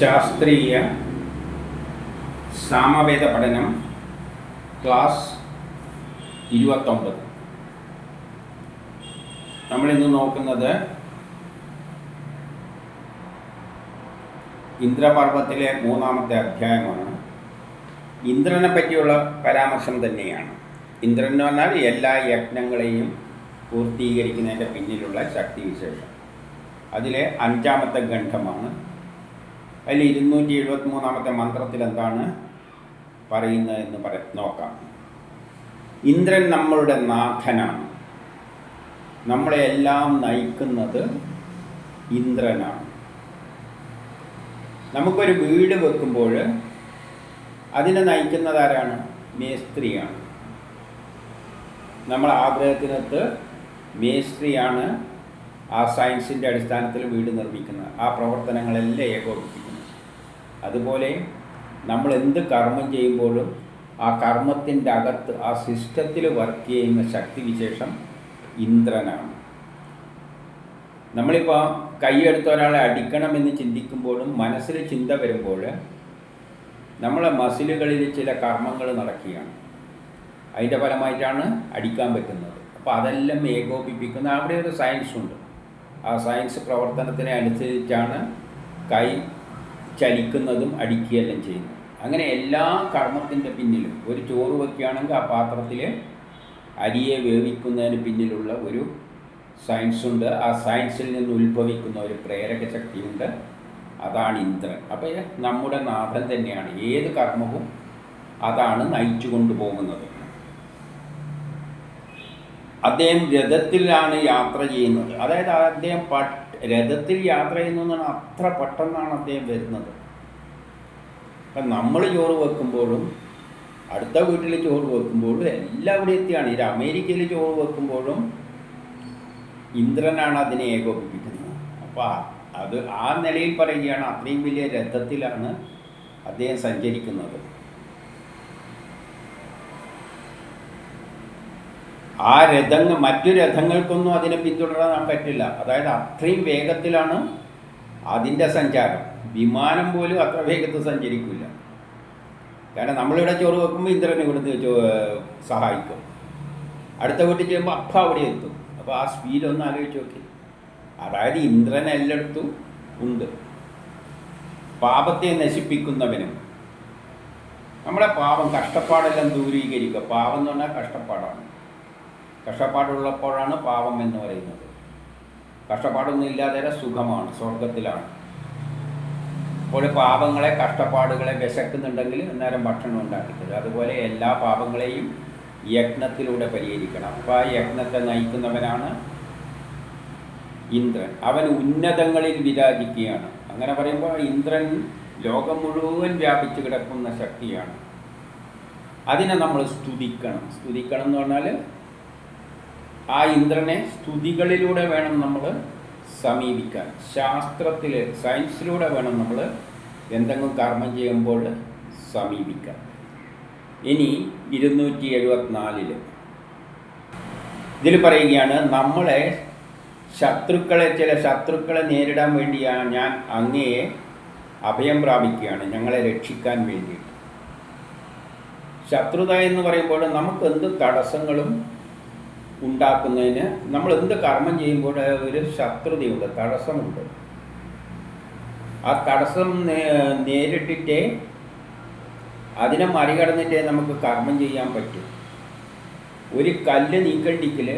ശാസ്ത്രീയ സാമവേദ പഠനം ക്ലാസ് ഇരുപത്തൊമ്പത്. നമ്മളിന്ന് നോക്കുന്നത് ഇന്ദ്രപർവത്തിലെ മൂന്നാമത്തെ അധ്യായമാണ്. ഇന്ദ്രനെ പറ്റിയുള്ള പരാമർശം തന്നെയാണ്. ഇന്ദ്രൻ എന്ന് പറഞ്ഞാൽ എല്ലാ യജ്ഞങ്ങളെയും പൂർത്തീകരിക്കുന്നതിന്റെ പിന്നിലുള്ള ശക്തി വിശേഷം അതിലെ അഞ്ചാമത്തെ ഖണ്ഡമാണ് അതിൽ ഇരുന്നൂറ്റി എഴുപത്തി മൂന്നാമത്തെ മന്ത്രത്തിൽ എന്താണ് പറയുന്നത് എന്ന് പറ നോക്കാം. ഇന്ദ്രൻ നമ്മളുടെ നാഥനാണ്. നമ്മളെ എല്ലാം നയിക്കുന്നത് ഇന്ദ്രനാണ്. നമുക്കൊരു വീട് വെക്കുമ്പോൾ അതിനെ നയിക്കുന്നത് ആരാണ്? മേസ്ത്രിയാണ്. നമ്മൾ ആഗ്രഹത്തിനകത്ത് മേസ്ത്രിയാണ് ആ സയൻസിന്റെ അടിസ്ഥാനത്തിൽ വീട് നിർമ്മിക്കുന്നത്. ആ പ്രവർത്തനങ്ങളെല്ലാം ഏകോപിപ്പിക്കുന്നത്. അതുപോലെ നമ്മൾ എന്ത് കർമ്മം ചെയ്യുമ്പോഴും ആ കർമ്മത്തിന്റെ അകത്ത് ആ സിസ്റ്റത്തിൽ വർക്ക് ചെയ്യുന്ന ശക്തിവിശേഷം ഇന്ദ്രനാണ്. നമ്മളിപ്പോൾ കൈയെടുത്ത ഒരാളെ അടിക്കണമെന്ന് ചിന്തിക്കുമ്പോഴും മനസ്സിൽ ചിന്ത വരുമ്പോൾ നമ്മളെ മസിലുകളിൽ ചില കർമ്മങ്ങൾ നടക്കുകയാണ്. അതിന്റെ ഫലമായിട്ടാണ് അടിക്കാൻ പറ്റുന്നത്. അപ്പോൾ അതെല്ലാം ഏകോപിപ്പിക്കുന്ന അവിടെ ഒരു സയൻസ് ഉണ്ട്. ആ സയൻസ് പ്രവർത്തനത്തിനെ അനുസരിച്ചാണ് കൈ ചലിക്കുന്നതും അടിക്കുകയെല്ലാം ചെയ്യുന്നു. അങ്ങനെ എല്ലാ കർമ്മത്തിന്റെ പിന്നിലും ഒരു ചോറ് വയ്ക്കുകയാണെങ്കിൽ ആ പാത്രത്തിൽ അരിയെ വേവിക്കുന്നതിന് പിന്നിലുള്ള ഒരു സയൻസ് ഉണ്ട്. ആ സയൻസിൽ നിന്ന് ഉത്ഭവിക്കുന്ന ഒരു പ്രേരക ശക്തിയുണ്ട്. അതാണ് ഇന്ദ്രൻ. അപ്പോൾ നമ്മുടെ നാഥൻ തന്നെയാണ്. ഏത് കർമ്മവും അതാണ് നയിച്ചു കൊണ്ടുപോകുന്നത് അദ്ദേഹം രഥത്തിലാണ് യാത്ര ചെയ്യുന്നത്. അതായത് അദ്ദേഹം രഥത്തിൽ യാത്ര ചെയ്യുന്നതാണ് അത്ര പെട്ടെന്നാണ് അദ്ദേഹം വരുന്നത്. അപ്പം നമ്മൾ ചോറ് വെക്കുമ്പോഴും അടുത്ത വീട്ടിൽ ചോറ് വെക്കുമ്പോഴും എല്ലാവിടെ എത്തിയാണ്. ഇത് അമേരിക്കയിൽ ചോറ് വെക്കുമ്പോഴും ഇന്ദ്രനാണ് അതിനെ ഏകോപിപ്പിക്കുന്നത്. അപ്പോൾ അത് ആ നിലയിൽ പറയുകയാണ് അത്രയും വലിയ രഥത്തിലാണ് അദ്ദേഹം സഞ്ചരിക്കുന്നത്. ആ രഥങ്ങൾ മറ്റു രഥങ്ങൾക്കൊന്നും അതിനെ പിന്തുടരാൻ പറ്റില്ല. അതായത് അത്രയും വേഗത്തിലാണ് അതിന്റെ സഞ്ചാരം. വിമാനം പോലും അത്ര വേഗത്തിൽ സഞ്ചരിക്കില്ല. കാരണം നമ്മളിവിടെ ചോറ് വെക്കുമ്പോൾ ഇന്ദ്രനെ ഇവിടുന്ന് സഹായിക്കും. അടുത്ത വീട്ടിൽ ചെയ്യുമ്പോൾ അപ്പ അവിടെ എത്തും. അപ്പോൾ ആ സ്പീഡ് ഒന്ന് ആലോചിച്ച് നോക്കി. അതായത് ഇന്ദ്രൻ എല്ലായിടത്തും ഉണ്ട്. പാപത്തെ നശിപ്പിക്കുന്നവനും. നമ്മളെ പാപം കഷ്ടപ്പാടെല്ലാം ദൂരീകരിക്കുക. പാപം എന്ന് പറഞ്ഞാൽ കഷ്ടപ്പാടാണ്. കഷ്ടപ്പാടുള്ളപ്പോഴാണ് പാപം എന്ന് പറയുന്നത്. കഷ്ടപ്പാടൊന്നും ഇല്ലാതെ സുഖമാണ് സ്വർഗത്തിലാണ് അപ്പോൾ പാപങ്ങളെ കഷ്ടപ്പാടുകളെ വിശക്കുന്നുണ്ടെങ്കിൽ അന്നേരം ഭക്ഷണം ഉണ്ടാക്കിത്തരും അതുപോലെ എല്ലാ പാപങ്ങളെയും യജ്ഞത്തിലൂടെ പരിഹരിക്കണം. അപ്പോൾ ആ യജ്ഞത്തെ നയിക്കുന്നവനാണ് ഇന്ദ്രൻ. അവൻ ഉന്നതങ്ങളിൽ വിരാജിക്കുകയാണ്. അങ്ങനെ പറയുമ്പോൾ ഇന്ദ്രൻ ലോകം മുഴുവൻ വ്യാപിച്ചു കിടക്കുന്ന ശക്തിയാണ്. അതിനെ നമ്മൾ സ്തുതിക്കണം. സ്തുതിക്കണം എന്ന് പറഞ്ഞാൽ ആ ഇന്ദ്രനെ സ്തുതികളിലൂടെ വേണം നമ്മൾ സമീപിക്കാൻ. ശാസ്ത്രത്തിൽ സയൻസിലൂടെ വേണം നമ്മൾ എന്തെങ്കിലും കർമ്മം ചെയ്യുമ്പോൾ സമീപിക്കാൻ. ഇനി ഇരുന്നൂറ്റി എഴുപത്തിനാലിൽ ഇതിൽ പറയുകയാണ് നമ്മളെ ശത്രുക്കളെ ചില ശത്രുക്കളെ നേരിടാൻ വേണ്ടിയാണ് ഞാൻ അങ്ങയെ അഭയം പ്രാപിക്കുകയാണ് ഞങ്ങളെ രക്ഷിക്കാൻ വേണ്ടിയിട്ട്. ശത്രുത എന്ന് പറയുമ്പോൾ നമുക്ക് എന്ത് തടസ്സങ്ങളും ഉണ്ടാക്കുന്നതിന് നമ്മൾ എന്ത് കർമ്മം ചെയ്യുമ്പോൾ ഒരു ശത്രുതയുണ്ട് തടസ്സമുണ്ട്. ആ തടസ്സം നേരിട്ടിട്ടേ അതിനെ മറികടന്നിട്ടേ നമുക്ക് കർമ്മം ചെയ്യാൻ പറ്റും. ഒരു കല്ല് നീക്കണ്ടിക്കൽ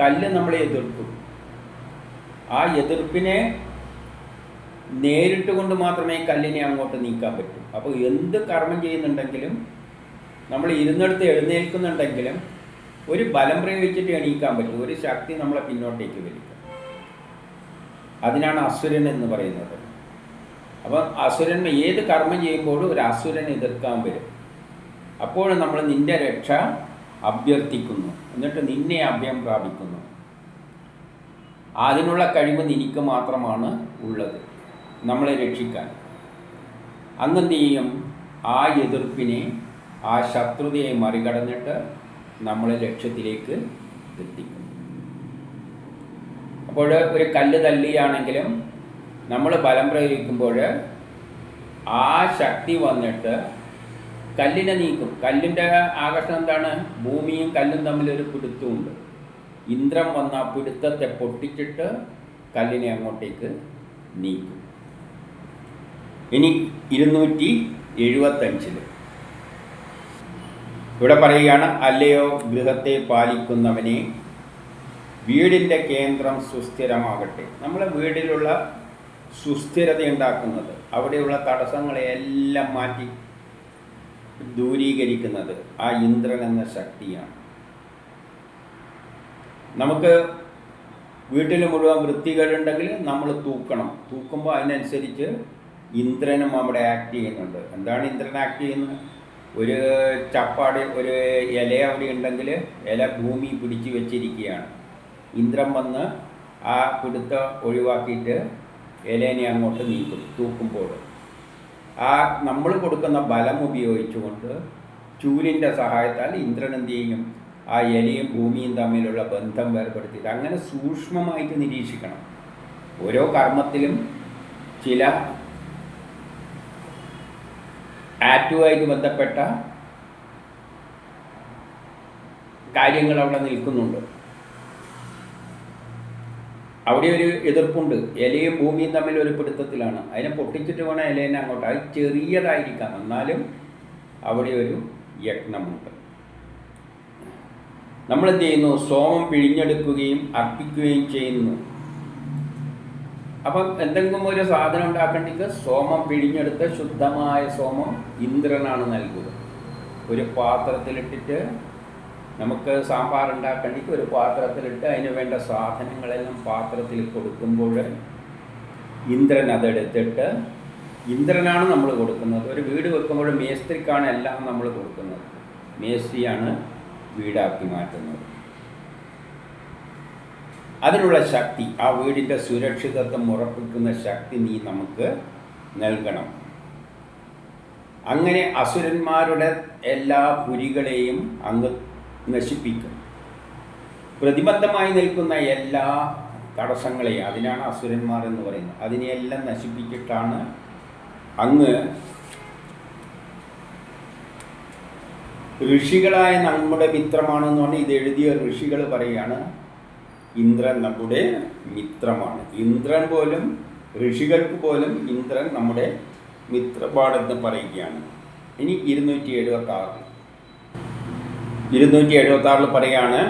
കല്ല് നമ്മളെ എതിർക്കും. ആ എതിർപ്പിനെ നേരിട്ട് കൊണ്ട് മാത്രമേ കല്ലിനെ അങ്ങോട്ട് നീക്കാൻ പറ്റൂ. അപ്പോൾ എന്ത് കർമ്മം ചെയ്യുന്നുണ്ടെങ്കിലും നമ്മൾ ഇരുന്നിടത്ത് എഴുന്നേൽക്കുന്നുണ്ടെങ്കിലും ഒരു ബലം പ്രയോഗിച്ചിട്ട് എണീക്കാൻ പറ്റും. ഒരു ശക്തി നമ്മളെ പിന്നോട്ടേക്ക് വലിക്കും. അതിനാണ് അസുരൻ എന്ന് പറയുന്നത്. അപ്പം അസുരൻ ഏത് കർമ്മം ചെയ്യുമ്പോഴും ഒരു അസുരൻ എതിർക്കാൻ വരും. അപ്പോൾ നമ്മൾ നിന്റെ രക്ഷ അഭ്യർത്ഥിക്കുന്നു. എന്നിട്ട് നിന്നെ അഭയം പ്രാപിക്കുന്നു. അതിനുള്ള കഴിവ് നിനക്ക് മാത്രമാണ് ഉള്ളത്. നമ്മളെ രക്ഷിക്കാൻ. അങ്ങെന്ത് ചെയ്യും? ആ എതിർപ്പിനെ ആ ശത്രുതയെ മറികടന്നിട്ട് നമ്മളെ ലക്ഷ്യത്തിലേക്ക് എത്തിക്കും. അപ്പോൾ ഒരു കല്ല് തല്ലിയാണെങ്കിലും നമ്മൾ ബലം പ്രയോഗിക്കുമ്പോൾ ആ ശക്തി വന്നിട്ട് കല്ലിനെ നീക്കും. കല്ലിന്റെ ആകർഷണം എന്താണ്? ഭൂമിയും കല്ലും തമ്മിലൊരു പിടുത്തമുണ്ട്. ഇന്ദ്രം വന്ന ആ പിടുത്തത്തെ പൊട്ടിച്ചിട്ട് കല്ലിനെ അങ്ങോട്ടേക്ക് നീക്കും. ഇനി ഇരുന്നൂറ്റി എഴുപത്തഞ്ചിൽ ഇവിടെ പറയുകയാണ് അല്ലയോ ഗൃഹത്തെ പാലിക്കുന്നവനെ വീടിന്റെ കേന്ദ്രം സുസ്ഥിരമാകട്ടെ. നമ്മളെ വീടിലുള്ള സുസ്ഥിരത ഉണ്ടാക്കുന്നത് അവിടെയുള്ള തടസ്സങ്ങളെയെല്ലാം മാറ്റി ദൂരീകരിക്കുന്നത് ആ ഇന്ദ്രൻ എന്ന ശക്തിയാണ്. നമുക്ക് വീട്ടിൽ മുഴുവൻ വൃത്തികേടുണ്ടെങ്കിൽ നമ്മൾ തൂക്കണം. തൂക്കുമ്പോൾ അതിനനുസരിച്ച് ഇന്ദ്രനും അവിടെ ആക്ട് ചെയ്യുന്നുണ്ട്. എന്താണ് ഇന്ദ്രൻ ആക്ട് ചെയ്യുന്നത്? ഒരു ചപ്പാട് ഒരു ഇല അവിടെ ഉണ്ടെങ്കിൽ ഇല ഭൂമി പിടിച്ചു വെച്ചിരിക്കുകയാണ്. ഇന്ദ്രൻ വന്ന് ആ പിടുത്ത ഒഴിവാക്കിയിട്ട് ഇലേനെ അങ്ങോട്ട് നീക്കും തൂക്കുമ്പോൾ. ആ നമ്മൾ കൊടുക്കുന്ന ബലം ഉപയോഗിച്ചുകൊണ്ട് ചൂലിന്റെ സഹായത്താൽ ഇന്ദ്രൻ എന്ത് ചെയ്യും? ആ ഇലയും ഭൂമിയും തമ്മിലുള്ള ബന്ധം വേർപെടുത്തിയിട്ട് അങ്ങനെ സൂക്ഷ്മമായിട്ട് നിരീക്ഷിക്കണം. ഓരോ കർമ്മത്തിലും ചില ആറ്റുമായിട്ട് ബന്ധപ്പെട്ട കാര്യങ്ങൾ അവിടെ നിൽക്കുന്നുണ്ട്. അവിടെ ഒരു എതിർപ്പുണ്ട്. ഇലയും ഭൂമിയും തമ്മിൽ ഒരു പിടുത്തത്തിലാണ് അതിനെ പൊട്ടിച്ചിട്ട് വേണം ഇലേനെ അങ്ങോട്ട്. അത് ചെറിയതായിരിക്കാം. എന്നാലും അവിടെ ഒരു യജ്ഞമുണ്ട് നമ്മൾ എന്ത് ചെയ്യുന്നു? സോമം പിഴിഞ്ഞെടുക്കുകയും അർപ്പിക്കുകയും ചെയ്യുന്നു. അപ്പം എന്തെങ്കിലും ഒരു സാധനം ഉണ്ടാക്കണ്ടെങ്കിൽ സോമം പിഴിഞ്ഞെടുത്ത് ശുദ്ധമായ സോമം ഇന്ദ്രനാണ് നൽകുക. ഒരു പാത്രത്തിലിട്ടിട്ട് നമുക്ക് സാമ്പാർ ഉണ്ടാക്കണ്ടെങ്കിൽ ഒരു പാത്രത്തിലിട്ട് അതിന് വേണ്ട സാധനങ്ങളെല്ലാം പാത്രത്തിൽ കൊടുക്കുമ്പോൾ ഇന്ദ്രൻ അതെടുത്തിട്ട് ഇന്ദ്രനാണ് നമ്മൾ കൊടുക്കുന്നത്. ഒരു വീട് വെക്കുമ്പോൾ മേസ്ത്രിക്കാണ് എല്ലാം നമ്മൾ കൊടുക്കുന്നത്. മേസ്ത്രിയാണ് വീടാക്കി മാറ്റുന്നത്. അതിനുള്ള ശക്തി ആ വീടിന്റെ സുരക്ഷിതത്വം ഉറപ്പിക്കുന്ന ശക്തി നീ നമുക്ക് നൽകണം. അങ്ങനെ അസുരന്മാരുടെ എല്ലാ പുരികളെയും അങ്ങ് നശിപ്പിക്കും. പ്രതിബദ്ധമായി നിൽക്കുന്ന എല്ലാ തടസ്സങ്ങളെയും അതിനാണ് അസുരന്മാർ എന്ന് പറയുന്നത്. അതിനെയെല്ലാം നശിപ്പിച്ചിട്ടാണ് അങ്ങ് ഋഷികളായ നമ്മുടെ മിത്രമാണെന്ന് പറഞ്ഞാൽ ഇത് എഴുതിയ ഋഷികൾ പറയുകയാണ് ഇന്ദ്രൻ നമ്മുടെ മിത്രമാണ്. ഇന്ദ്രൻ പോലും ഋഷികൾക്ക് പോലും ഇന്ദ്രൻ നമ്മുടെ മിത്രപാടെന്ന് പറയുകയാണ്. ഇനി ഇരുന്നൂറ്റി എഴുപത്തി ആറ് ഇരുന്നൂറ്റി എഴുപത്തി ആറിൽ പറയാണ്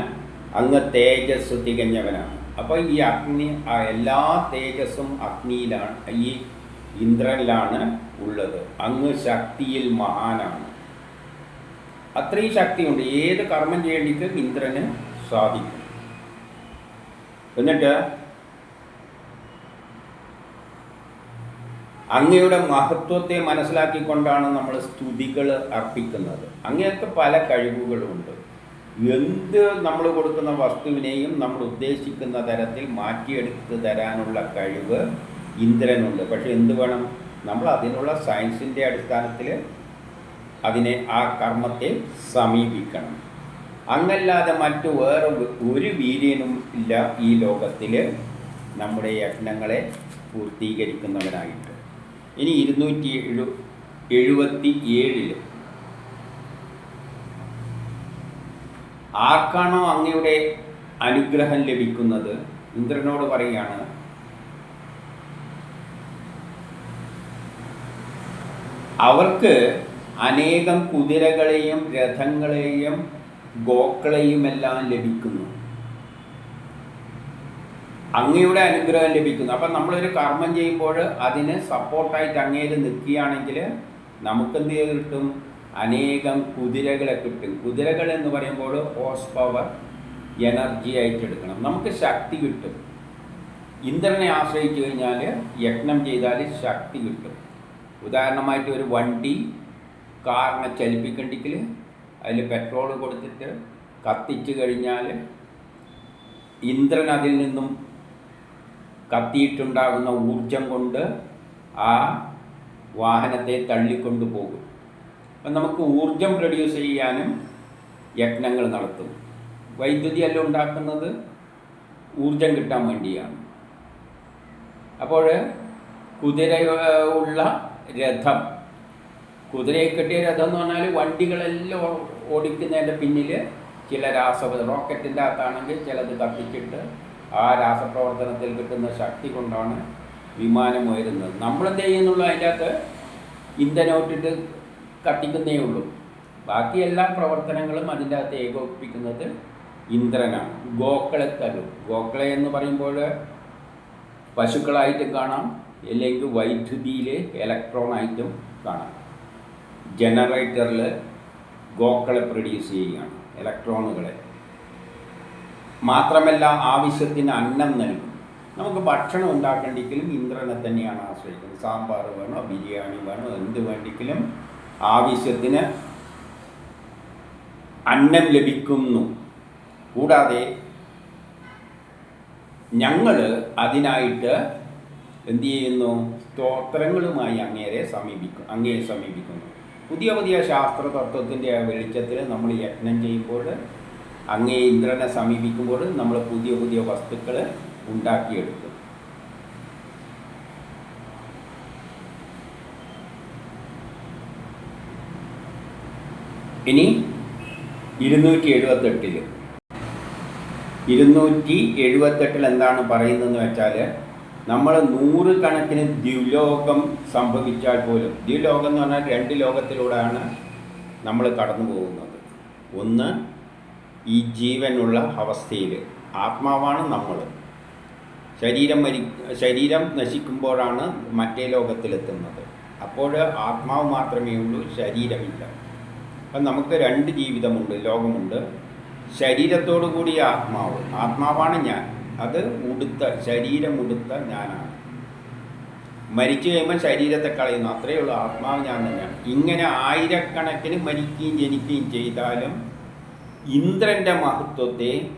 അങ്ങ് തേജസ് തികഞ്ഞവനാണ്. അപ്പോൾ ഈ അഗ്നി എല്ലാ തേജസ്സും അഗ്നിയിലാണ് ഈ ഇന്ദ്രനിലാണ് ഉള്ളത്. അങ്ങ് ശക്തിയിൽ മഹാനാണ്. അത്രയും ശക്തിയുണ്ട്. ഏത് കർമ്മം ചെയ്യേണ്ടിക്കും ഇന്ദ്രന് സാധിക്കും എന്നിട്ട് അങ്ങയുടെ മഹത്വത്തെ മനസ്സിലാക്കിക്കൊണ്ടാണ് നമ്മൾ സ്തുതികൾ അർപ്പിക്കുന്നത്. അങ്ങേക്ക് പല കഴിവുകളുണ്ട്. എന്ത് നമ്മൾ കൊടുക്കുന്ന വസ്തുവിനെയും നമ്മൾ ഉദ്ദേശിക്കുന്ന തരത്തിൽ മാറ്റിയെടുത്ത് തരാനുള്ള കഴിവ് ഇന്ദ്രനുണ്ട്. പക്ഷെ എന്ത് വേണം? നമ്മൾ അതിനുള്ള സയൻസിന്റെ അടിസ്ഥാനത്തിൽ അതിനെ ആ കർമ്മത്തെ സമീപിക്കണം. അങ്ങല്ലാതെ മറ്റു വേറെ ഒരു വീര്യനും ഇല്ല ഈ ലോകത്തിൽ നമ്മുടെ യജ്ഞങ്ങളെ പൂർത്തീകരിക്കുന്നവനായിട്ട് ഇനി ഇരുന്നൂറ്റി എഴു എഴുപത്തി ഏഴിൽ ആർക്കാണോ അങ്ങയുടെ അനുഗ്രഹം ലഭിക്കുന്നത്? ഇന്ദ്രനോട് പറയുകയാണ് അവർക്ക് അനേകം കുതിരകളെയും രഥങ്ങളെയും ഗോക്കളെയും എല്ലാം ലഭിക്കുന്നു. അങ്ങയുടെ അനുഗ്രഹം ലഭിക്കുന്നു. അപ്പം നമ്മളൊരു കർമ്മം ചെയ്യുമ്പോൾ അതിന് സപ്പോർട്ടായിട്ട് അങ്ങേര് നിൽക്കുകയാണെങ്കിൽ നമുക്കെന്ത് കിട്ടും? അനേകം കുതിരകളെ കിട്ടും. കുതിരകൾ എന്ന് പറയുമ്പോൾ ഹോസ് പവർ എനർജി ആയിട്ട് എടുക്കണം. നമുക്ക് ശക്തി കിട്ടും. ഇന്ദ്രനെ ആശ്രയിച്ചു കഴിഞ്ഞാൽ യജ്ഞം ചെയ്താൽ ശക്തി കിട്ടും. ഉദാഹരണമായിട്ട് ഒരു വണ്ടി കാറിനെ ചലിപ്പിക്കണ്ടെങ്കിൽ അതിൽ പെട്രോൾ കൊടുത്തിട്ട് കത്തിച്ചു കഴിഞ്ഞാൽ ഇന്ദ്രൻ അതിൽ നിന്നും കത്തിയിട്ടുണ്ടാകുന്ന ഊർജം കൊണ്ട് ആ വാഹനത്തെ തള്ളിക്കൊണ്ടു പോകും. അപ്പം നമുക്ക് ഊർജം പ്രൊഡ്യൂസ് ചെയ്യാനും യജ്ഞങ്ങൾ നടത്തും. വൈദ്യുതി അല്ല ഉണ്ടാക്കുന്നത് ഊർജം കിട്ടാൻ വേണ്ടിയാണ്. അപ്പോൾ കുതിര ഉള്ള രഥം കുതിരയെ കെട്ടിയ രഥം എന്ന് പറഞ്ഞാൽ വണ്ടികളെല്ലാം ഓടിക്കുന്നതിന്റെ പിന്നിൽ ചില രാസ റോക്കറ്റിന്റെ അകത്താണെങ്കിൽ ചിലത് കത്തിച്ചിട്ട് ആ രാസപ്രവർത്തനത്തിൽ കിട്ടുന്ന ശക്തി കൊണ്ടാണ് വിമാനം ഉയരുന്നത്. നമ്മളെന്ത് ചെയ്യുന്നുള്ളൂ അതിന്റെ അകത്ത് ഇന്ധനമിട്ടിട്ട് കത്തിക്കുന്നേ ഉള്ളൂ. ബാക്കി എല്ലാ പ്രവർത്തനങ്ങളും അതിന്റെ അകത്ത് ഏകോപിപ്പിക്കുന്നത് ഇന്ദ്രനാണ്. ഗോക്കളെ തരും ഗോക്കളെ എന്ന് പറയുമ്പോൾ പശുക്കളായിട്ടും കാണാം അല്ലെങ്കിൽ വൈദ്യുതിയിൽ ഇലക്ട്രോണായിട്ടും കാണാം. ജനറേറ്ററിൽ ഗോക്കളെ പ്രൊഡ്യൂസ് ചെയ്യുകയാണ് ഇലക്ട്രോണുകളെ മാത്രമല്ല ആവശ്യത്തിന് അന്നം നൽകും. നമുക്ക് ഭക്ഷണം ഉണ്ടാക്കേണ്ടെങ്കിലും ഇന്ദ്രനെ തന്നെയാണ് ആശ്രയിക്കുന്നത്. സാമ്പാർ വേണോ ബിരിയാണി വേണോ എന്ത് വേണ്ടെങ്കിലും ആവശ്യത്തിന് അന്നം ലഭിക്കുന്നു. കൂടാതെ ഞങ്ങൾ അതിനായിട്ട് എന്തു ചെയ്യുന്നു? സ്തോത്രങ്ങളുമായി അങ്ങേരെ സമീപിക്കും അങ്ങയെ സമീപിക്കുന്നു. പുതിയ പുതിയ ശാസ്ത്ര തത്വത്തിന്റെ വെളിച്ചത്തിൽ നമ്മൾ യജ്ഞം ചെയ്യുമ്പോൾ അങ്ങേ ഇന്ദ്രനെ സമീപിക്കുമ്പോൾ നമ്മൾ പുതിയ പുതിയ വസ്തുക്കൾ ഉണ്ടാക്കിയെടുക്കും. ഇനി ഇരുന്നൂറ്റി എഴുപത്തെട്ടിൽ ഇരുന്നൂറ്റി എഴുപത്തെട്ടിൽ എന്താണ് പറയുന്നതെന്ന് വെച്ചാൽ നമ്മൾ നൂറുകണക്കിന് ദ്വിലോകം സംഭവിച്ചാൽ പോലും ദ്വിലോകം എന്ന് പറഞ്ഞാൽ രണ്ട് ലോകത്തിലൂടെയാണ് നമ്മൾ കടന്നു പോകുന്നത്. ഒന്ന് ഈ ജീവനുള്ള അവസ്ഥയിൽ ആത്മാവാണ് നമ്മൾ ശരീരം മരി ശരീരം നശിക്കുമ്പോഴാണ് മറ്റേ ലോകത്തിലെത്തുന്നത്. അപ്പോൾ ആത്മാവ് മാത്രമേ ഉള്ളൂ ശരീരമില്ല. അപ്പം നമുക്ക് രണ്ട് ജീവിതമുണ്ട് ലോകമുണ്ട്. ശരീരത്തോടു കൂടിയ ആത്മാവ്. ആത്മാവാണ് ഞാൻ. അത് ഉടുത്ത ശരീരം ഉടുത്ത ഞാനാണ്. മരിച്ചു കഴിയുമ്പോൾ ശരീരത്തെ കളയുന്നു. അത്രയേ ഉള്ളൂ. ആത്മാവ് ഞാൻ തന്നെയാണ്. ഇങ്ങനെ ആയിരക്കണക്കിന് മരിക്കുകയും ജനിക്കുകയും ചെയ്താലും ഇന്ദ്രന്റെ മഹത്വത്തെ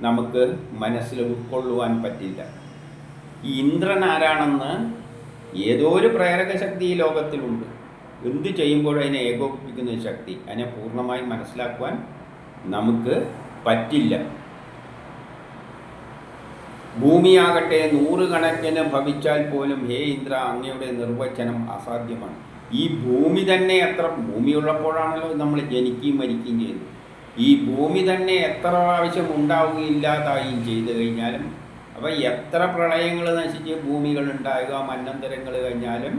നമുക്ക് മനസ്സിൽ ഉൾക്കൊള്ളുവാൻ പറ്റില്ല. ഈ ഇന്ദ്രൻ ആരാണെന്ന് ഏതോ ഒരു പ്രേരക ശക്തി ഈ ലോകത്തിലുണ്ട്. എന്ത് ചെയ്യുമ്പോഴും അതിനെ ഏകോപിപ്പിക്കുന്ന ശക്തി. അതിനെ പൂർണമായി മനസ്സിലാക്കുവാൻ നമുക്ക് പറ്റില്ല. ഭൂമിയാകട്ടെ നൂറുകണക്കിന് ഭവിച്ചാൽ പോലും ഹേ ഇന്ദ്ര അങ്ങയുടെ നിർവചനം അസാധ്യമാണ്. ഈ ഭൂമി തന്നെ എത്ര ഭൂമി ഉള്ളപ്പോഴാണല്ലോ നമ്മൾ ജനിക്കുകയും മരിക്കുകയും ചെയ്യുന്നത്. ഈ ഭൂമി തന്നെ എത്ര പ്രാവശ്യം ഉണ്ടാവുകയില്ലാതായും ചെയ്തു കഴിഞ്ഞാലും അപ്പോൾ എത്ര പ്രളയങ്ങൾ നശിച്ച് ഭൂമികൾ ഉണ്ടാകുക മന്നന്തരങ്ങൾ കഴിഞ്ഞാലും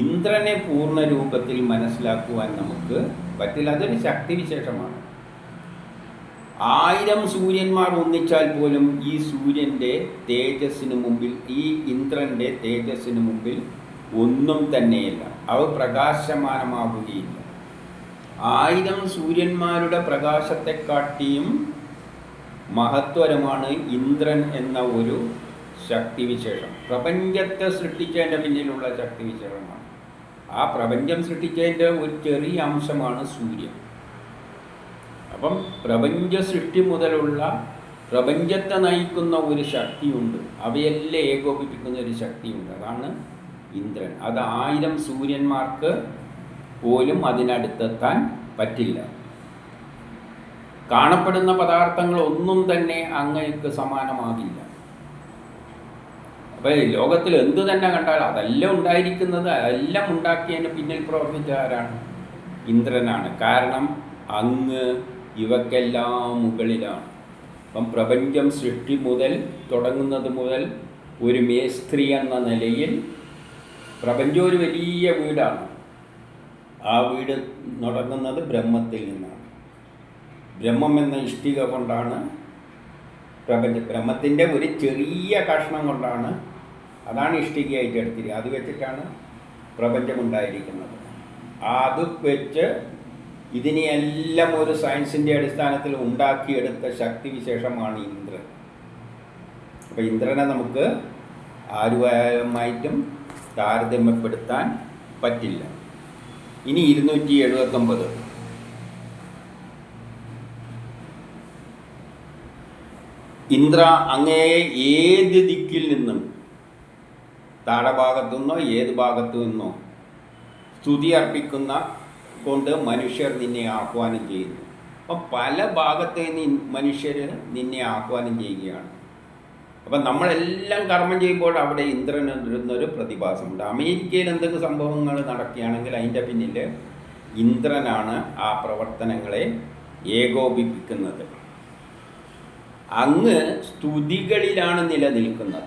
ഇന്ദ്രനെ പൂർണ രൂപത്തിൽ മനസ്സിലാക്കുവാൻ നമുക്ക് പറ്റില്ല. അതൊരു ശക്തിവിശേഷമാണ്. ആയിരം സൂര്യന്മാർ ഒന്നിച്ചാൽ പോലും ഈ സൂര്യന്റെ തേജസ്സിന് മുമ്പിൽ ഈ ഇന്ദ്രന്റെ തേജസ്സിന് മുമ്പിൽ ഒന്നും തന്നെയില്ല. അവ പ്രകാശമാനമാവുകയില്ല. ആയിരം സൂര്യന്മാരുടെ പ്രകാശത്തെക്കാട്ടിയും മഹത്വരമാണ് ഇന്ദ്രൻ എന്ന ഒരു ശക്തിവിശേഷം. പ്രപഞ്ചത്തെ സൃഷ്ടിച്ചതിന്റെ പിന്നിലുള്ള ശക്തിവിശേഷമാണ്. ആ പ്രപഞ്ചം സൃഷ്ടിച്ചതിന്റെ ഒരു ചെറിയ അംശമാണ് സൂര്യൻ. അപ്പം പ്രപഞ്ച സൃഷ്ടി മുതലുള്ള പ്രപഞ്ചത്തെ നയിക്കുന്ന ഒരു ശക്തിയുണ്ട്. അവയെല്ലാം ഏകോപിപ്പിക്കുന്ന ഒരു ശക്തിയുണ്ട്. അതാണ് ഇന്ദ്രൻ. അത് ആയിരം സൂര്യന്മാർക്ക് പോലും അതിനടുത്തെത്താൻ പറ്റില്ല. കാണപ്പെടുന്ന പദാർത്ഥങ്ങൾ ഒന്നും തന്നെ അങ്ങേക്ക് സമാനമാകില്ല. അപ്പോൾ ലോകത്തിൽ എന്ത് തന്നെ കണ്ടാൽ അതെല്ലാം ഉണ്ടായിരിക്കുന്നത് അതെല്ലാം ഉണ്ടാക്കിയതിന് പിന്നിൽ പ്രവർത്തിച്ച ആരാണ് ഇന്ദ്രനാണ്. കാരണം അങ്ങ് ഇവക്കെല്ലാം മുകളിലാണ്. അപ്പം പ്രപഞ്ചം സൃഷ്ടി മുതൽ തുടങ്ങുന്നത് മുതൽ ഒരു മേസ്ത്രി എന്ന നിലയിൽ പ്രപഞ്ചം ഒരു വലിയ വീടാണ്. ആ വീട് തുടങ്ങുന്നത് ബ്രഹ്മത്തിൽ നിന്നാണ്. ബ്രഹ്മം എന്ന ഇഷ്ടിക കൊണ്ടാണ് പ്രപഞ്ച ബ്രഹ്മത്തിന്റെ ഒരു ചെറിയ കഷ്ണം കൊണ്ടാണ് അതാണ് ഇഷ്ടികയായിട്ട് എടുത്തിരിക്കുക അത് വെച്ചിട്ടാണ് പ്രപഞ്ചമുണ്ടായിരിക്കുന്നത് അത് വെച്ച് ഇതിനെയെല്ലാം ഒരു സയൻസിന്റെ അടിസ്ഥാനത്തിൽ ഉണ്ടാക്കിയെടുത്ത ശക്തിവിശേഷമാണ് ഇന്ദ്രൻ. അപ്പോൾ ഇന്ദ്രനെ നമുക്ക് ആരുമായിട്ടും താരതമ്യപ്പെടുത്താൻ പറ്റില്ല. ഇനി ഇരുന്നൂറ്റി എഴുപത്തൊമ്പത്. ഇന്ദ്ര അങ്ങയെ ഏത് ദിക്കിൽ നിന്നും താഴെ ഭാഗത്തു നിന്നോ ഏത് ഭാഗത്തു നിന്നോ സ്തുതി അർപ്പിക്കുന്ന കൊണ്ട് മനുഷ്യർ നിന്നെ ആഹ്വാനം ചെയ്യുന്നു. അപ്പം പല ഭാഗത്തെ നി മനുഷ്യർ നിന്നെ ആഹ്വാനം ചെയ്യുകയാണ്. അപ്പം നമ്മളെല്ലാം കർമ്മം ചെയ്യുമ്പോൾ അവിടെ ഇന്ദ്രൻ എന്നൊരു പ്രതിഭാസമുണ്ട്. അമേരിക്കയിൽ എന്തെങ്കിലും സംഭവങ്ങൾ നടക്കുകയാണെങ്കിൽ അതിന്റെ പിന്നിൽ ഇന്ദ്രനാണ് ആ പ്രവർത്തനങ്ങളെ ഏകോപിപ്പിക്കുന്നത്. അങ്ങ് സ്തുതികളിലാണ് നിലനിൽക്കുന്നത്.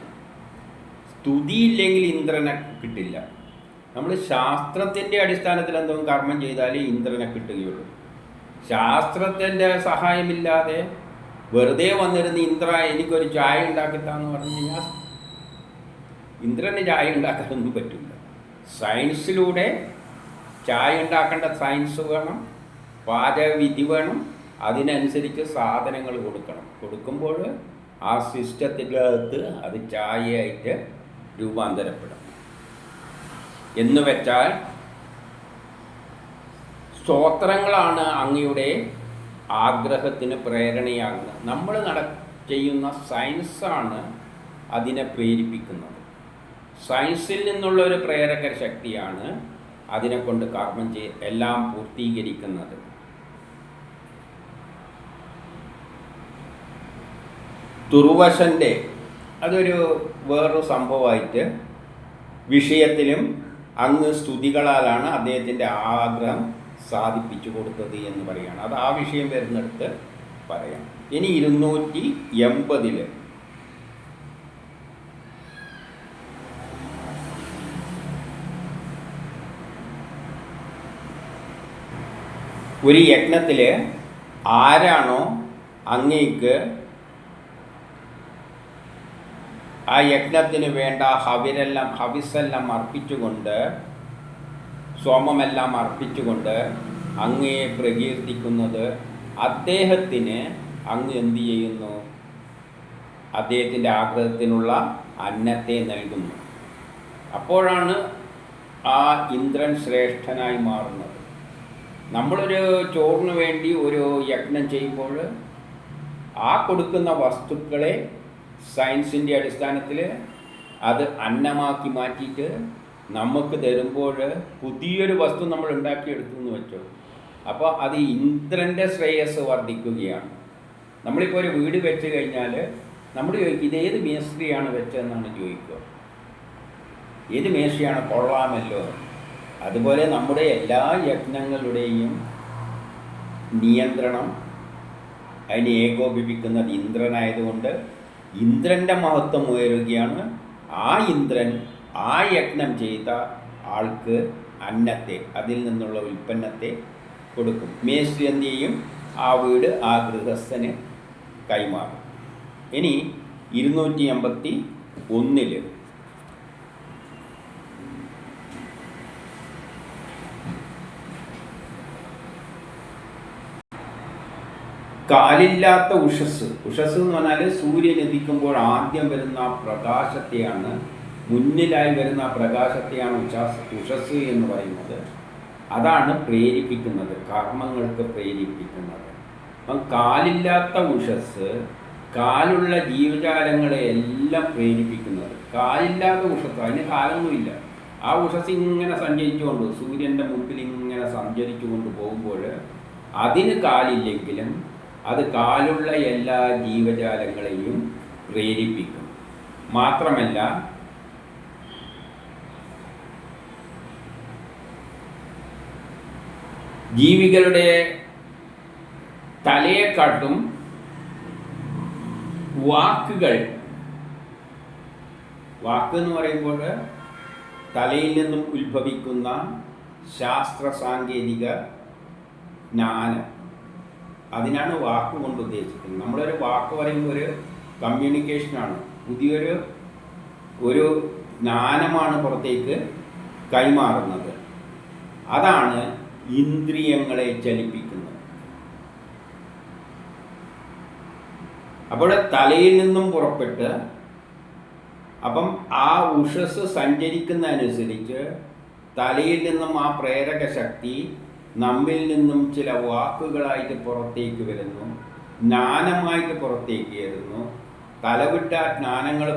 സ്തുതിയില്ലെങ്കിൽ ഇന്ദ്രനെ കിട്ടില്ല. നമ്മൾ ശാസ്ത്രത്തിന്റെ അടിസ്ഥാനത്തിൽ എന്തെങ്കിലും കർമ്മം ചെയ്താലേ ഇന്ദ്രനെ കിട്ടുകയുള്ളൂ. ശാസ്ത്രത്തിന്റെ സഹായമില്ലാതെ വെറുതെ വന്നിരുന്ന് ഇന്ദ്ര എനിക്കൊരു ചായ ഉണ്ടാക്കിത്താന്ന് പറഞ്ഞു കഴിഞ്ഞാൽ ഇന്ദ്രന് ചായ ഉണ്ടാക്കാനൊന്നും പറ്റില്ല. സയൻസിലൂടെ ചായ ഉണ്ടാക്കേണ്ട സയൻസ് വേണം പാചകവിധി വേണം അതിനനുസരിച്ച് സാധനങ്ങൾ കൊടുക്കണം. കൊടുക്കുമ്പോൾ ആ സിസ്റ്റത്തിന്റെ അത് ചായയായിട്ട് രൂപാന്തരപ്പെടും. എന്ന് വെച്ചാൽ സ്തോത്രങ്ങളാണ് അങ്ങയുടെ ആഗ്രഹത്തിന് പ്രേരണയാകുന്നത്. നമ്മൾ നട ചെയ്യുന്ന സയൻസാണ് അതിനെ പ്രേരിപ്പിക്കുന്നത്. സയൻസിൽ നിന്നുള്ള ഒരു പ്രേരക ശക്തിയാണ് അതിനെ കൊണ്ട് കർമ്മം ചെയ് എല്ലാം പൂർത്തീകരിക്കുന്നത്. തുർവശന്റെ അതൊരു വേറൊരു സംഭവമായിട്ട് വിഷയത്തിലും അങ്ങ് സ്തുതികളാലാണ് അദ്ദേഹത്തിന്റെ ആഗ്രഹം സാധിപ്പിച്ചു കൊടുത്തത് എന്ന് പറയുകയാണ്. അത് ആ വിഷയം വരുന്നിടത്ത് പറയാം. ഇനി ഇരുന്നൂറ്റി എൺപതിൽ ഒരു യജ്ഞത്തിൽ ആരാണോ അങ്ങേക്ക് ആ യജ്ഞത്തിന് വേണ്ട ഹവിരെല്ലാം ഹവിസെല്ലാം അർപ്പിച്ചുകൊണ്ട് സോമമെല്ലാം അർപ്പിച്ചുകൊണ്ട് അങ്ങയെ പ്രകീർത്തിക്കുന്നത് അദ്ദേഹത്തിന് അങ്ങ് എന്തു ചെയ്യുന്നു? അദ്ദേഹത്തിന്റെ ആഗ്രഹത്തിനുള്ള അന്നത്തെ നൽകുന്നു. അപ്പോഴാണ് ആ ഇന്ദ്രൻ ശ്രേഷ്ഠനായി മാറുന്നത്. നമ്മളൊരു ചോറിന് വേണ്ടി ഒരു യജ്ഞം ചെയ്യുമ്പോൾ ആ കൊടുക്കുന്ന വസ്തുക്കളെ സയൻസിന്റെ അടിസ്ഥാനത്തിൽ അത് അന്നമാക്കി മാറ്റിയിട്ട് നമുക്ക് തരുമ്പോൾ പുതിയൊരു വസ്തു നമ്മൾ ഉണ്ടാക്കിയെടുത്തു എന്ന് വെച്ചോ. അപ്പോൾ അത് ഇന്ദ്രന്റെ ശ്രേയസ് വർദ്ധിക്കുകയാണ്. നമ്മളിപ്പോൾ ഒരു വീട് വെച്ച് കഴിഞ്ഞാൽ നമ്മൾ ചോദിക്കും ഇത് ഏത് മേസ്ത്രിയാണ് വെച്ചതെന്നാണ് ചോദിക്കുക? ഏത് മേശയാണ് കൊള്ളാമല്ലോ. അതുപോലെ നമ്മുടെ എല്ലാ യജ്ഞങ്ങളുടെയും നിയന്ത്രണം അതിനെ ഏകോപിപ്പിക്കുന്നത് ഇന്ദ്രനായതുകൊണ്ട് ഇന്ദ്രന്റെ മഹത്വം ഉയരുകയാണ്. ആ ഇന്ദ്രൻ ആ യജ്ഞം ചെയ്ത ആൾക്ക് അന്നത്തെ അതിൽ നിന്നുള്ള ഉൽപ്പന്നത്തെ കൊടുക്കും. മേശ്രി എന്ത് ചെയ്യും? ആ വീട് ആ ഗൃഹസ്ഥന് കൈമാറും. ഇനി ഇരുന്നൂറ്റി എൺപത്തി ഒന്നിൽ കാലില്ലാത്ത ഉഷസ്. ഉഷസ് എന്ന് പറഞ്ഞാൽ സൂര്യൻ എത്തിക്കുമ്പോൾ ആദ്യം വരുന്ന പ്രകാശത്തെയാണ് മുന്നിലായി വരുന്ന പ്രകാശത്തെയാണ് ഉഷാസ് ഉഷസ് എന്ന് പറയുന്നത്. അതാണ് പ്രേരിപ്പിക്കുന്നത് കർമ്മങ്ങൾക്ക് പ്രേരിപ്പിക്കുന്നത്. അപ്പം കാലില്ലാത്ത ഉഷസ് കാലുള്ള ജീവജാലങ്ങളെ എല്ലാം പ്രേരിപ്പിക്കുന്നത്. കാലില്ലാത്ത ഉഷസ് അതിന് കാലൊന്നുമില്ല. ആ ഉഷസ് ഇങ്ങനെ സഞ്ചരിച്ചുകൊണ്ട് സൂര്യന്റെ മുമ്പിൽ ഇങ്ങനെ സഞ്ചരിച്ചുകൊണ്ട് പോകുമ്പോൾ അതിന് കാലില്ലെങ്കിലും അത് കാലുള്ള എല്ലാ ജീവജാലങ്ങളെയും പ്രേരിപ്പിക്കും. മാത്രമല്ല ജീവികളുടെ തലയെക്കാട്ടും വാക്കുകൾ. വാക്ക് എന്ന് പറയുമ്പോൾ തലയിൽ നിന്നും ഉത്ഭവിക്കുന്ന ശാസ്ത്ര സാങ്കേതിക ജ്ഞാനം. അതിനാണ് വാക്ക് കൊണ്ട് ഉദ്ദേശിക്കുന്നത്. നമ്മളൊരു വാക്ക് പറയുമ്പോൾ ഒരു കമ്മ്യൂണിക്കേഷനാണ് പുതിയൊരു ഒരു ജ്ഞാനമാണ് പുറത്തേക്ക് കൈമാറുന്നത്. അതാണ് ഇന്ദ്രിയങ്ങളെ ചലിപ്പിക്കുന്നത്. അപ്പോൾ തലയിൽ നിന്നും പുറപ്പെട്ട് അപ്പം ആ ഉഷസ് സഞ്ചരിക്കുന്ന അനുസരിച്ച് തലയിൽ നിന്നും ആ പ്രേരക ശക്തി നമ്മിൽ നിന്നും ചില വാക്കുകളായിട്ട് പുറത്തേക്ക് വരുന്നു ജ്ഞാനമായിട്ട് പുറത്തേക്ക് വരുന്നു തലവിട്ട ജ്ഞാനങ്ങൾ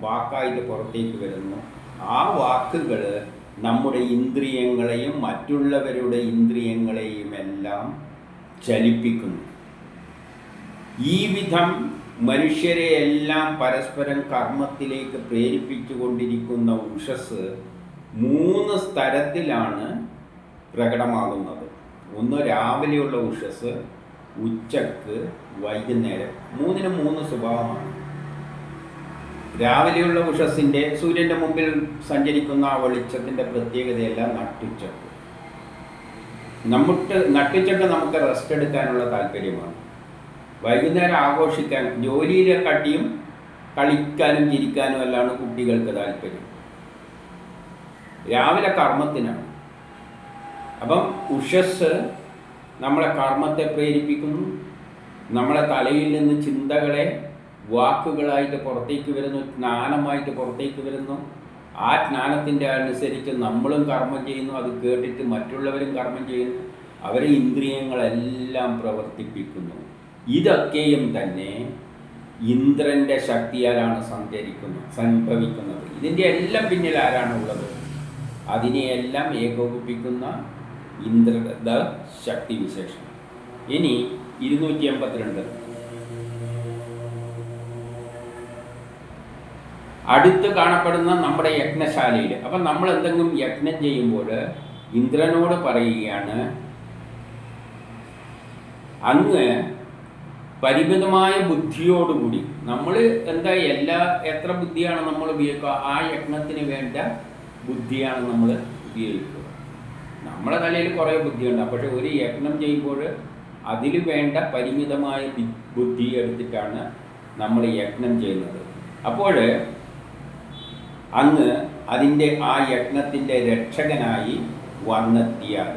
വാക്കായിട്ട് പുറത്തേക്ക് വരുന്നു. ആ വാക്കുകൾ നമ്മുടെ ഇന്ദ്രിയങ്ങളെയും മറ്റുള്ളവരുടെ ഇന്ദ്രിയങ്ങളെയും എല്ലാം ചലിപ്പിക്കുന്നു. ഈ വിധം മനുഷ്യരെ എല്ലാം പരസ്പരം കർമ്മത്തിലേക്ക് പ്രേരിപ്പിച്ചുകൊണ്ടിരിക്കുന്ന ഉഷസ് മൂന്ന് സ്ഥലത്തിലാണ് പ്രകടമാകുന്നത്. ഒന്ന് രാവിലെയുള്ള ഉഷസ് ഉച്ചയ്ക്ക് വൈകുന്നേരം മൂന്നിനും മൂന്ന് സ്വഭാവമാണ്. രാവിലെയുള്ള ഉഷസ്സിന്റെ സൂര്യന്റെ മുമ്പിൽ സഞ്ചരിക്കുന്ന ആ വെളിച്ചത്തിന്റെ പ്രത്യേകതയല്ല നട്ടുച്ചക്ക് നമുക്ക് നട്ടുച്ചക്ക് നമുക്ക് റെസ്റ്റ് എടുക്കാനുള്ള താല്പര്യമാണ്. വൈകുന്നേരം ആഘോഷിക്കാൻ ജോലിയിലെ കട്ടിയും കളിക്കാനും ചിരിക്കാനും എല്ലാമാണ് കുട്ടികൾക്ക് താല്പര്യം. രാവിലെ കർമ്മത്തിനാണ്. അപ്പം ഉഷസ് നമ്മളെ കർമ്മത്തെ പ്രേരിപ്പിക്കുന്നു. നമ്മളെ തലയിൽ നിന്ന് ചിന്തകളെ വാക്കുകളായിട്ട് പുറത്തേക്ക് വരുന്നു ജ്ഞാനമായിട്ട് പുറത്തേക്ക് വരുന്നു. ആ ജ്ഞാനത്തിന്റെ അനുസരിച്ച് നമ്മളും കർമ്മം ചെയ്യുന്നു അത് കേട്ടിട്ട് മറ്റുള്ളവരും കർമ്മം ചെയ്യുന്നു. അവരെ ഇന്ദ്രിയങ്ങളെല്ലാം പ്രവർത്തിപ്പിക്കുന്നു. ഇതൊക്കെയും തന്നെ ഇന്ദ്രന്റെ ശക്തിയാലാണ് സഞ്ചരിക്കുന്നത് സംഭവിക്കുന്നത്. ഇതിന്റെ എല്ലാം പിന്നിൽ ആരാണുള്ളത്? അതിനെയെല്ലാം ഏകോപിപ്പിക്കുന്ന ഇന്ദ്രദ ശക്തി വിശേഷം ഇനി ഇരുന്നൂറ്റി എൺപത്തിരണ്ട് അടുത്ത് കാണപ്പെടുന്ന നമ്മുടെ യജ്ഞശാലയിൽ അപ്പം നമ്മൾ എന്തെങ്കിലും യജ്ഞം ചെയ്യുമ്പോൾ ഇന്ദ്രനോട് പറയുകയാണ് അങ്ങ് പരിമിതമായ ബുദ്ധിയോടുകൂടി നമ്മൾ എന്താ എല്ലാ എത്ര ബുദ്ധിയാണ് നമ്മൾ ഉപയോഗിക്കുക? ആ യജ്ഞത്തിന് വേണ്ട ബുദ്ധിയാണ് നമ്മൾ ഉപയോഗിക്കുക. നമ്മളെ തലയിൽ കുറേ ബുദ്ധിയുണ്ട്. പക്ഷെ ഒരു യജ്ഞം ചെയ്യുമ്പോൾ അതിൽ വേണ്ട പരിമിതമായ ബുദ്ധി എടുത്തിട്ടാണ് നമ്മൾ യജ്ഞം ചെയ്യുന്നത്. അപ്പോൾ അന്ന് അതിന്റെ ആ യജ്ഞത്തിന്റെ രക്ഷകനായി വന്നെത്തിയാൽ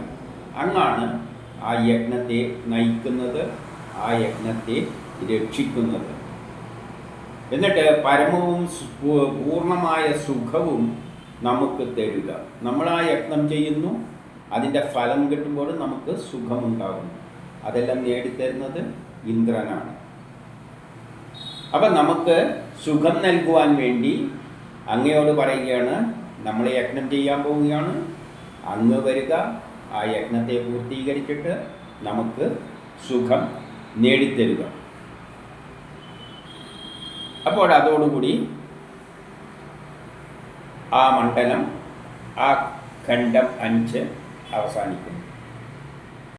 അങ്ങാണ് ആ യജ്ഞത്തെ നയിക്കുന്നത് ആ യജ്ഞത്തെ രക്ഷിക്കുന്നത്. എന്നിട്ട് പരമവും പൂർണമായ സുഖവും നമുക്ക് തരിക. നമ്മൾ ആ യജ്ഞം ചെയ്യുന്നു അതിന്റെ ഫലം കിട്ടുമ്പോൾ നമുക്ക് സുഖമുണ്ടാകുന്നു. അതെല്ലാം നേടിത്തരുന്നത് ഇന്ദ്രനാണ്. അപ്പം നമുക്ക് സുഖം നൽകുവാൻ വേണ്ടി അങ്ങയോട് പറയുകയാണ് നമ്മൾ യജ്ഞം ചെയ്യാൻ പോവുകയാണ്. അങ്ങ് വരിക ആ യജ്ഞത്തെ പൂർത്തീകരിച്ചിട്ട് നമുക്ക് സുഖം നേടിത്തരുക. അപ്പോൾ അതോടുകൂടി ആ മണ്ഡലം ആ ഖണ്ഡം അഞ്ച് അവസാനിക്കുന്നു.